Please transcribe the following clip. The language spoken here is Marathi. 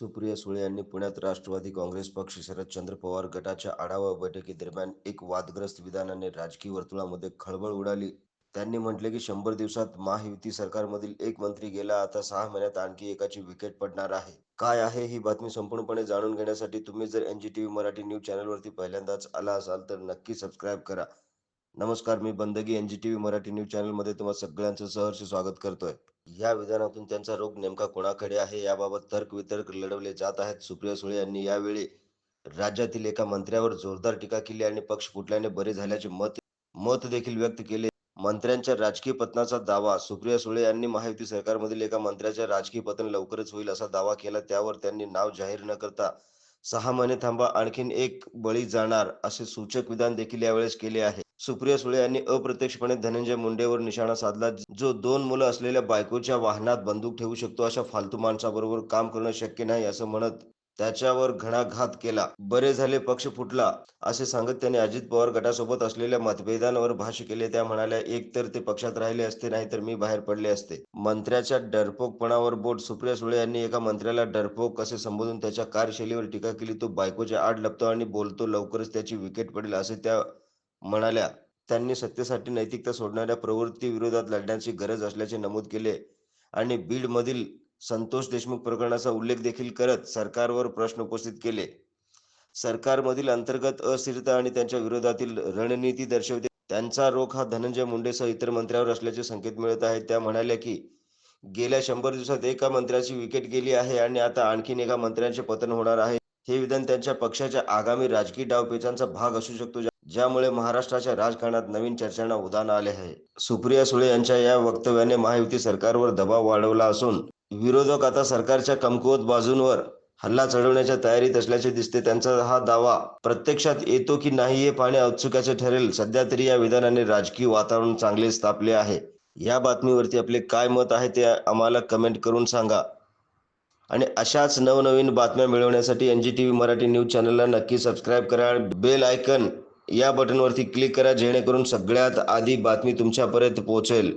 सुप्रिया सुळे यांनी पुण्यात राष्ट्रवादी काँग्रेस पक्ष शरदचंद्र पवार गटाच्या आढावा बैठकीदरम्यान एक वादग्रस्त विधानाने राजकीय वर्तुळामध्ये खळबळ उडाली. त्यांनी म्हटले की शंभर दिवसात महायुती सरकारमधील एक मंत्री गेला आता सहा महिन्यात आणखी एकाची विकेट पडणार आहे. काय आहे ही बातमी संपूर्णपणे जाणून घेण्यासाठी तुम्ही जर N G T V Marathi news चॅनलवरती पहिल्यांदाच आला असाल तर नक्की सबस्क्राईब करा. नमस्कार मी Bandagi N G T V Marathi news चॅनलमध्ये तुम्हा सगळ्यांचं सहर्ष स्वागत करतोय. या विधानातून त्यांचा रोग नेमका कोणाकडे आहे? याबाबत तर्क वितर्क लढवले जात आहेत. सुप्रिया सुळे यांनी यावेळी राज्यातील एका मंत्र्यावर जोरदार टीका केली आणि पक्ष फुटल्याने बरे झाल्याचे मत मत देखील व्यक्त केले. मंत्र्यांच्या राजकीय पतनाचा दावा सुप्रिया सुळे यांनी महायुती सरकारमधील एका मंत्र्याच्या राजकीय पतन लवकरच होईल असा दावा केला. त्यावर त्यांनी नाव जाहीर न करता सहा महिने थांबा आणखीन एक बळी जाणार असे सूचक विधान देखील यावेळेस केले आहे. सुप्रिया सुळे यांनी अप्रत्यक्षपणे धनंजय मुंडेवर निशाणा साधला जो दोन मुलं असलेल्या बायकोच्या वाहनात बंदूक ठेवू शकतो अशा फालतू माणसाबरोबर काम करणं शक्य नाही असं म्हणत त्याच्यावर घणाघात केला. बरे झाले पक्ष फुटला असे सांगत त्यांनी अजित पवार गटासोबत असलेल्या मतभेदांवर भाष्य केले. त्या म्हणाल्या एक तर ते पक्षात राहिले असते नाही तर मी बाहेर पडले असते. मंत्र्याच्या डरपोकपणावर बोट. सुप्रिया सुळे यांनी एका मंत्र्याला डरपोक असे संबोधून त्याच्या कार्यशैलीवर टीका केली? तो बायकोच्या आड लपतो आणि बोलतो लवकरच त्याची विकेट पडेल असे त्या म्हणाल्या त्यांनी सत्तेसाठी नैतिकता सोडणाऱ्या प्रवृत्ती विरोधात लढण्याची गरज असल्याचे नमूद केले आणि बीडमधील संतोष देशमुख प्रकरणाचा उल्लेख देखील करत सरकारवर प्रश्न उपस्थित केले. सरकारमधील अंतर्गत अस्थिरता आणि त्यांच्या विरोधातील रणनीती दर्शवते. त्यांचा रोख हा धनंजय मुंडेसह इतर मंत्र्यावर असल्याचे संकेत मिळत आहेत. त्या म्हणाल्या की गेल्या शंभर दिवसात एका मंत्र्याची विकेट गेली आहे आणि आता आणखीन एका मंत्र्यांचे पतन होणार आहे. हे विधान त्यांच्या पक्षाच्या आगामी राजकीय डावपेचांचा भाग असू शकतो. ज्यामुळे महाराष्ट्राच्या राजकारणात नवीन चर्चांना उदाहरण आले आहे. सुप्रिया सुळे यांच्या या वक्तव्याने महायुती सरकारवर दबाव वाढवला असून विरोधक आता सरकारच्या कमकुवत बाजूंवर हल्ला चढवण्याच्या तयारीत असल्याचे दिसते. त्यांचा हा दावा प्रत्यक्षात येतो की नाही हे पाहणे औत्सुक्याचे ठरेल. सध्या तरी या विधानाने राजकीय वातावरण चांगलेच तापले आहे. या बातमीवरती आपले काय मत आहे ते आम्हाला कमेंट करून सांगा. आणि अशाच नवनवीन बातम्या मिळवण्यासाठी N G T V Marathi news चॅनलला नक्की सबस्क्राईब करा बेल आयकन या बटनवरती क्लिक करा जेणेकरून सगळ्यात आधी बातमी तुमच्यापर्यंत पोहोचेल.